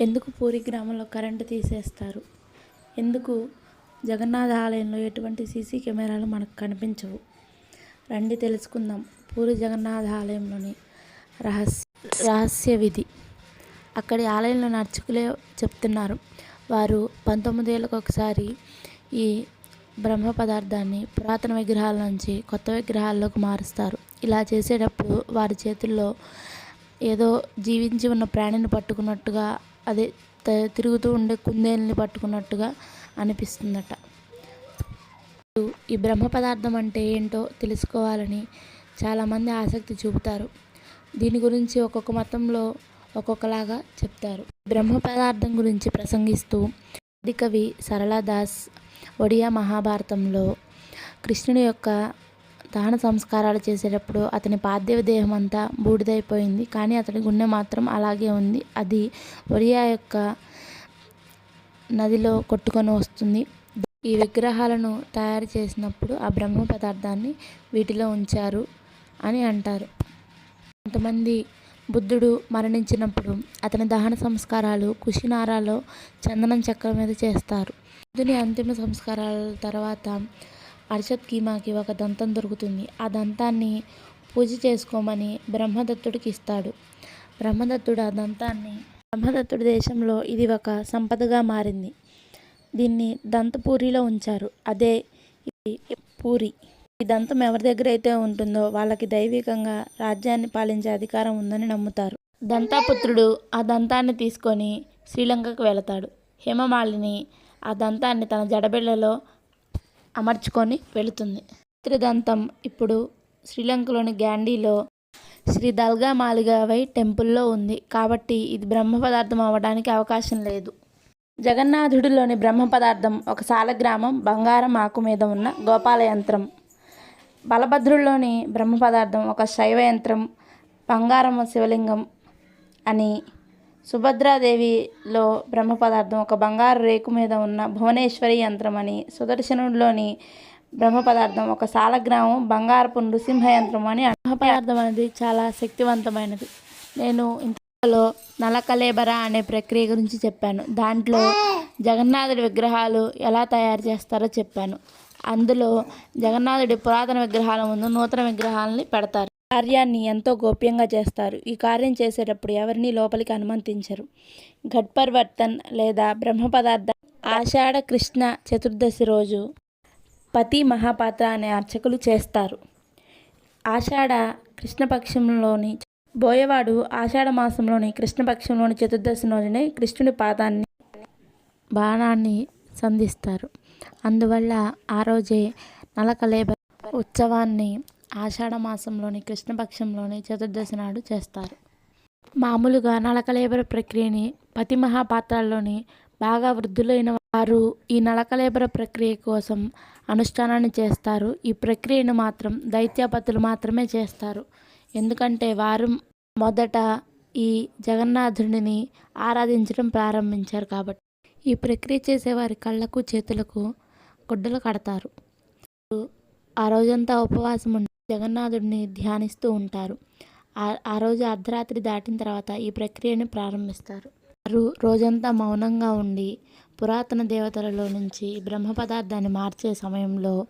ఎందుకు పూరి గ్రామంలో కరెంటు తీసేస్తారు? ఎందుకు జగన్నాథ ఆలయంలో ఎటువంటి సీసీ కెమెరాలు మనకు కనిపించవు? రండి తెలుసుకుందాం పూరి జగన్నాథ ఆలయంలోని రహస్య రహస్య విధి. అక్కడి ఆలయంలో అర్చకులే చెప్తున్నారు. వారు పంతొమ్మిదేళ్ళకు ఒకసారి ఈ బ్రహ్మ పదార్థాన్ని పురాతన విగ్రహాల నుంచి కొత్త విగ్రహాల్లోకి మారుస్తారు. ఇలా చేసేటప్పుడు వారి చేతుల్లో ఏదో జీవించి ఉన్న ప్రాణిని పట్టుకున్నట్టుగా అదే తిరుగుతూ ఉండే కుందేలుని పట్టుకున్నట్టుగా అనిపిస్తుందట. ఈ బ్రహ్మ పదార్థం అంటే ఏంటో తెలుసుకోవాలని చాలామంది ఆసక్తి చూపుతారు. దీని గురించి ఒక్కొక్క మతంలో ఒక్కొక్కలాగా చెప్తారు. బ్రహ్మ పదార్థం గురించి ప్రసంగిస్తూ ఆదికవి సరళదాస్ ఒడియా మహాభారతంలో కృష్ణుని యొక్క దహన సంస్కారాలు చేసేటప్పుడు అతని పార్థివ దేహం అంతా బూడిదైపోయింది. కానీ అతని గుండె మాత్రం అలాగే ఉంది. అది ఒరియా యొక్క నదిలో కొట్టుకొని వస్తుంది. ఈ విగ్రహాలను తయారు చేసినప్పుడు ఆ బ్రహ్మ పదార్థాన్ని వీటిలో ఉంచారు అని అంటారు. కొంతమంది బుద్ధుడు మరణించినప్పుడు అతని దహన సంస్కారాలు కుషినారాలో చందనం చక్రం మీద చేస్తారు. బుద్ధుని అంతిమ సంస్కారాల తర్వాత అర్షద్ కీమాకి ఒక దంతం దొరుకుతుంది. ఆ దంతాన్ని పూజ చేసుకోమని బ్రహ్మదత్తుడికి ఇస్తాడు. బ్రహ్మదత్తుడు ఆ దంతాన్ని బ్రహ్మదత్తుడి దేశంలో ఇది ఒక సంపదగా మారింది. దీన్ని దంతపూరిలో ఉంచారు. అదే ఇది పూరి. ఈ దంతం ఎవరి దగ్గర అయితే ఉంటుందో వాళ్ళకి దైవికంగా రాజ్యాన్ని పాలించే అధికారం ఉందని నమ్ముతారు. దంతాపుత్రుడు ఆ దంతాన్ని తీసుకొని శ్రీలంకకు వెళతాడు. హేమమాలిని ఆ దంతాన్ని తన జడబిళ్ళలో అమర్చుకొని వెళుతుంది. త్రిదంతం ఇప్పుడు శ్రీలంకలోని గ్యాండీలో శ్రీ దల్గా మాలిగావై టెంపుల్లో ఉంది. కాబట్టి ఇది బ్రహ్మ పదార్థం అవ్వడానికి అవకాశం లేదు. జగన్నాథుడిలోని బ్రహ్మ పదార్థం ఒక సాలగ్రామం బంగారం ఆకు మీద ఉన్న గోపాల యంత్రం బలభద్రుల్లోని బ్రహ్మ పదార్థం ఒక శైవ యంత్రం బంగారం శివలింగం అని సుభద్రాదేవిలో బ్రహ్మ పదార్థం ఒక బంగారు రేకు మీద ఉన్న భువనేశ్వరి యంత్రం అని సుదర్శనుడిలోని బ్రహ్మ పదార్థం ఒక సాలగ్రామం బంగారపు నృసింహ యంత్రం అని బ్రహ్మ పదార్థం అనేది చాలా శక్తివంతమైనది. నేను ఇంతలో నలకలేబర అనే ప్రక్రియ గురించి చెప్పాను. దాంట్లో జగన్నాథుడి విగ్రహాలు ఎలా తయారు చేస్తారో చెప్పాను. అందులో జగన్నాథుడి పురాతన విగ్రహాల ముందు నూతన విగ్రహాలని పెడతారు. కార్యాన్ని ఎంతో గోప్యంగా చేస్తారు. ఈ కార్యం చేసేటప్పుడు ఎవరిని లోపలికి అనుమతించరు. ఘట్పర్వర్తన్ లేదా బ్రహ్మ పదార్థ ఆషాఢ కృష్ణ చతుర్దశి రోజు పతి మహాపాత్ర అనే అర్చకులు చేస్తారు. ఆషాఢ కృష్ణపక్షంలోని బోయవాడు ఆషాఢ మాసంలోని కృష్ణపక్షంలోని చతుర్దశి రోజునే కృష్ణుని పాదాన్ని బాణాన్ని సంధిస్తారు. అందువల్ల ఆ రోజే నలకలేబ ఉత్సవాన్ని ఆషాఢ మాసంలోని కృష్ణపక్షంలోని చతుర్దశి నాడు చేస్తారు. మామూలుగా నలకలేబర ప్రక్రియని పతి మహాపాత్రల్లోని బాగా వృద్ధులైన వారు ఈ నలకలేబర ప్రక్రియ కోసం అనుష్ఠానాన్ని చేస్తారు. ఈ ప్రక్రియను మాత్రం దైత్యాపతులు మాత్రమే చేస్తారు. ఎందుకంటే వారు మొదట ఈ జగన్నాథుడిని ఆరాధించడం ప్రారంభించారు కాబట్టి. ఈ ప్రక్రియ చేసేవారి కళ్ళకు చేతులకు గుడ్డలు కడతారు. ఆ రోజంతా ఉపవాసం జగన్నాథుడిని ధ్యానిస్తూ ఉంటారు. ఆ- ఆ రోజు అర్ధరాత్రి దాటిన తర్వాత ఈ ప్రక్రియను ప్రారంభిస్తారు. వారు రోజంతా మౌనంగా ఉండి పురాతన దేవతలలో నుంచి బ్రహ్మ పదార్థాన్ని మార్చే సమయంలో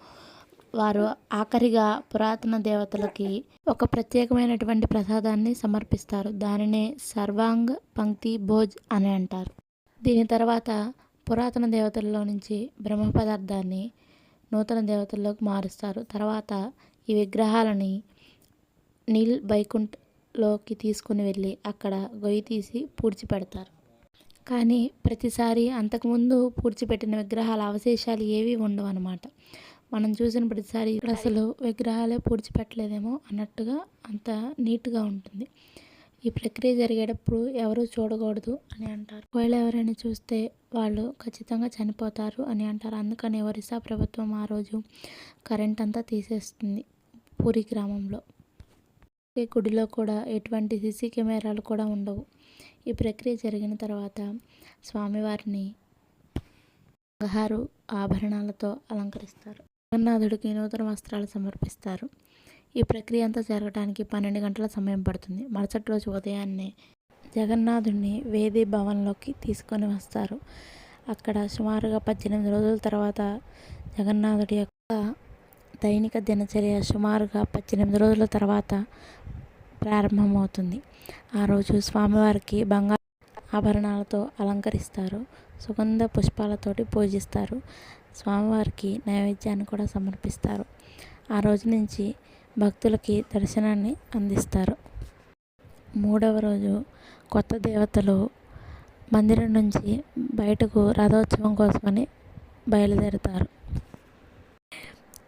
వారు ఆఖరిగా పురాతన దేవతలకి ఒక ప్రత్యేకమైనటువంటి ప్రసాదాన్ని సమర్పిస్తారు. దానినే సర్వాంగ్ పంక్తి భోజ్ అని అంటారు. దీని తర్వాత పురాతన దేవతల్లో నుంచి బ్రహ్మ పదార్థాన్ని నూతన దేవతల్లోకి మారుస్తారు. తర్వాత ఈ విగ్రహాలని నీల్ బైకుంఠలోకి తీసుకుని వెళ్ళి అక్కడ గొయ్యి తీసి పూడ్చిపెడతారు కానీ ప్రతిసారి అంతకుముందు పూడ్చిపెట్టిన విగ్రహాల అవశేషాలు ఏవి ఉండవు అనమాట మనం చూసిన ప్రతిసారి అసలు విగ్రహాలే పూడ్చిపెట్టలేదేమో అన్నట్టుగా అంత నీట్గా ఉంటుంది. ఈ ప్రక్రియ జరిగేటప్పుడు ఎవరు చూడకూడదు అని అంటారు. ఒకవేళ ఎవరైనా చూస్తే వాళ్ళు ఖచ్చితంగా చనిపోతారు అని అంటారు. అందుకని ఒరిస్సా ప్రభుత్వం ఆ రోజు కరెంట్ అంతా తీసేస్తుంది. పూరి గ్రామంలో. గుడిలో కూడా ఎటువంటి సీసీ కెమెరాలు కూడా ఉండవు. ఈ ప్రక్రియ జరిగిన తర్వాత స్వామివారిని బంగారు ఆభరణాలతో అలంకరిస్తారు. జగన్నాథుడికి నూతన వస్త్రాలు సమర్పిస్తారు. ఈ ప్రక్రియ అంతా జరగడానికి పన్నెండు గంటల సమయం పడుతుంది. మరుసటి రోజు ఉదయాన్నే జగన్నాథుడిని వేది భవన్లోకి తీసుకొని వస్తారు. అక్కడ సుమారుగా పద్దెనిమిది రోజుల తర్వాత జగన్నాథుడి యొక్క దైనిక దినచర్య సుమారుగా పద్దెనిమిది రోజుల తర్వాత ప్రారంభమవుతుంది. ఆ రోజు స్వామివారికి బంగారు ఆభరణాలతో అలంకరిస్తారు. సుగంధ పుష్పాలతోటి పూజిస్తారు. స్వామివారికి నైవేద్యాన్ని కూడా సమర్పిస్తారు. ఆ రోజు నుంచి భక్తులకి దర్శనాన్ని అందిస్తారు. మూడవ రోజు కొత్త దేవతలు మందిరం నుంచి బయటకు రథోత్సవం కోసమని బయలుదేరుతారు.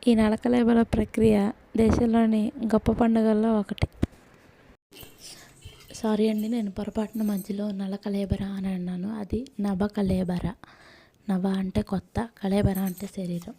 ఈ నడకలేబల ప్రక్రియ దేశంలోని గొప్ప పండుగల్లో ఒకటి. సారీ అండి నేను పొరపాటున మధ్యలో నల కలేబర అని అన్నాను. అది నభ కలేబర నభ అంటే కొత్త కలేబర అంటే శరీరం.